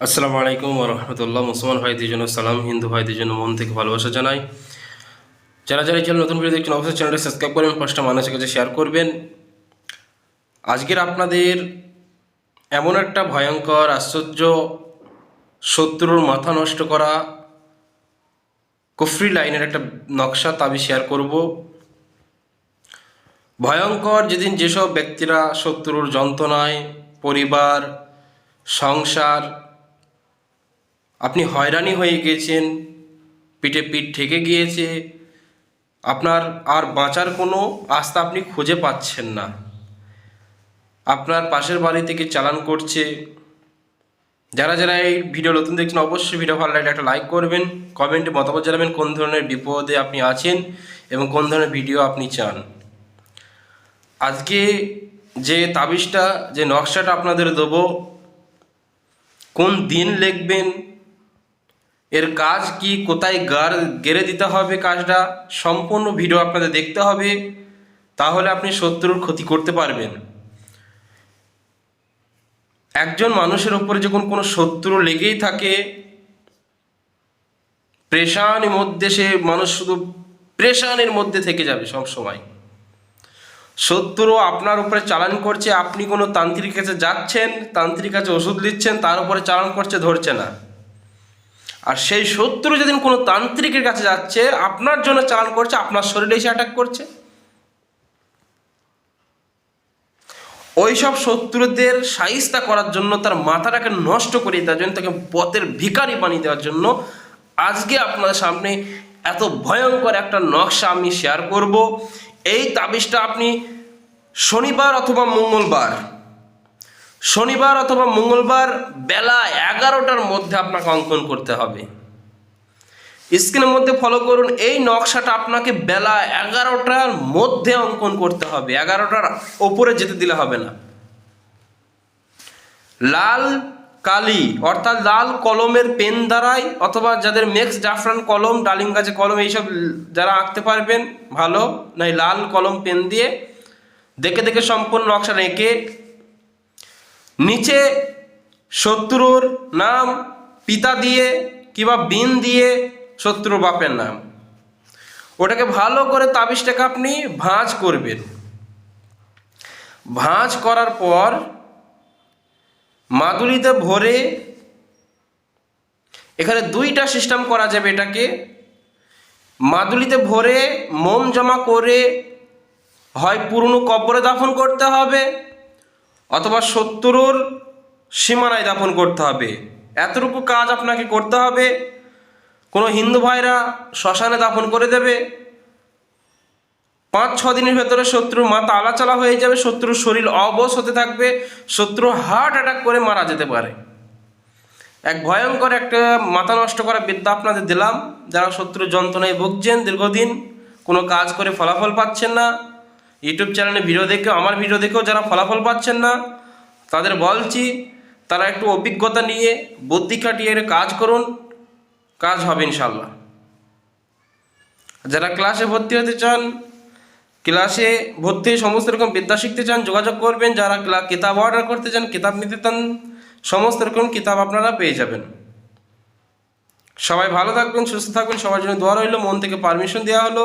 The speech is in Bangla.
আসসালামু আলাইকুম রহমতুল্লাহ। মুসলমান ভাইদের জন্য সালাম। হিন্দু ভাইদের জন্য মন থেকে ভালোবাসা জানাই। যারা যারা চ্যানেল নতুন ভিডিও দেখছেন, অবশ্যই চ্যানেলটি সাবস্ক্রাইব করবেন, পাঁচটা মানুষের কাছে শেয়ার করবেন। আজকের আপনাদের এমন একটা ভয়ঙ্কর, আশ্চর্য, শত্রুর মাথা নষ্ট করা কুফরি লাইনের একটা নকশা তাবি শেয়ার করব। ভয়ঙ্কর যেদিন যেসব ব্যক্তিরা শত্রুর যন্ত্রণায়, পরিবার, সংসার আপনি হয়রানি হয়ে গেছেন, পিঠে পিঠ ঠেকে গিয়েছে, আপনার আর বাঁচার কোনো আস্থা আপনি খুঁজে পাচ্ছেন না। আপনার পাশের বাড়ি থেকে চালান করছে। যারা যারা এই ভিডিও নতুন দেখছেন, অবশ্যই ভিডিও ভালো লাগলে একটা লাইক করবেন কমেন্টে মতামত জানাবেন কোন ধরনের বিপদে আপনি আছেন এবং কোন ধরনের ভিডিও আপনি চান। আজকে যে তাবিজটা, যে নকশাটা আপনাদের দেবো, কোন দিন লিখবেন এর কাজ কি, কোথায় গার গেড়ে দিতে হবে কাজটা, সম্পূর্ণ ভিডিও আপনাদের দেখতে হবে, তাহলে আপনি শত্রুর ক্ষতি করতে পারবেন। একজন মানুষের ওপরে যখন কোনো শত্রু লেগেই থাকে, প্রেশানের মধ্যে সে মানুষ শুধু প্রেশানির মধ্যে থেকে যাবে সব সময়। শত্রু আপনার উপরে চালান করছে, আপনি কোনো তান্ত্রিক কাছে যাচ্ছেন, তান্ত্রিক কাছে ওষুধ নিচ্ছেন তার উপরে চালান করছে, ধরছে না। আর সেই শত্রু যেদিন কোনো তান্ত্রিকের কাছে যাচ্ছে, আপনার জন্য চালান করছে, আপনার শরীরে এসে অ্যাটাক করছে। ওই সব শত্রুদের সাইস্তা করার জন্য, তার মাথাটাকে নষ্ট করে দেওয়ার জন্য, তাকে পথের ভিকারি বানিয়ে দেওয়ার জন্য আজকে আপনাদের সামনে এত ভয়ঙ্কর একটা নকশা আমি শেয়ার করব। এই তাবিজটা আপনি শনিবার অথবা মঙ্গলবার শনিবার অথবা মঙ্গলবার বেলা এগারোটার মধ্যে আপনাকে অঙ্কন করতে হবে। স্ক্রিনের মধ্যে ফলো করুন, এই নকশাটা আপনাকে বেলা এগারোটার মধ্যে অঙ্কন করতে হবে। এগারোটার ওপরে যেতে দিলে হবে না। লাল কালি, অর্থাৎ লাল কলমের পেন দ্বারাই অথবা যাদের মেক্স জাফরান কলম, ডালিম গাছে কলম, এইসব যারা আঁকতে পারবেন, ভালো। নাই লাল কলম, পেন দিয়ে দেখে দেখে সম্পূর্ণ নকশা এঁকে নিচে শত্রুর নাম, পিতা দিয়ে কিংবা বিন দিয়ে শত্রুর বাপের নাম। ওটাকে ভালো করে তাবিজটাকে আপনি ভাঁজ করবেন। ভাঁজ করার পর মাদুলিতে ভরে এখানে দুইটা সিস্টেম করা যাবে এটাকে। মাদুলিতে ভরে মোম জমা করে হয় পুরনো কবরে দাফন করতে হবে। অথবা শত্রুর সীমানায় দাফন করতে হবে। এতটুকু কাজ আপনাকে করতে হবে। কোনো হিন্দু ভাইরা শ্মশানে দাফন করে দেবে। পাঁচ, ছ দিনের ভেতরে শত্রুর মাথা আলাচালা হয়ে যাবে, শত্রুর শরীর অবশ হতে থাকবে, শত্রু হার্ট অ্যাটাক করে মারা যেতে পারে। এক ভয়ঙ্কর একটা মাথা নষ্ট করা বিদ্যা আপনাদের দিলাম। যারা শত্রুর যন্ত্রণায় ভুগছেন, দীর্ঘদিন কোনো কাজ করে ফলাফল পাচ্ছেন না। ইউটিউব চ্যানেলে ভিডিও দেখেও আমার ভিডিও দেখেও যারা ফলাফল পাচ্ছেন না, তাদের বলছি, তারা একটু অভিজ্ঞতা নিয়ে, বুদ্ধি খাটিয়ে কাজ করুন, কাজ হবে ইনশাল্লাহ যারা ক্লাসে ভর্তি হতে চান, ক্লাসে ভর্তি সমস্ত রকম বিদ্যা শিখতে চান, যোগাযোগ করবেন, যারা কিতাব অর্ডার করতে চান, কিতাব নিতে চান, সমস্ত রকম কিতাব আপনারা পেয়ে যাবেন। সবাই ভালো থাকবেন, সুস্থ থাকবেন, সবার জন্য দোয়া রইল, মন থেকে পারমিশন দেওয়া হলো।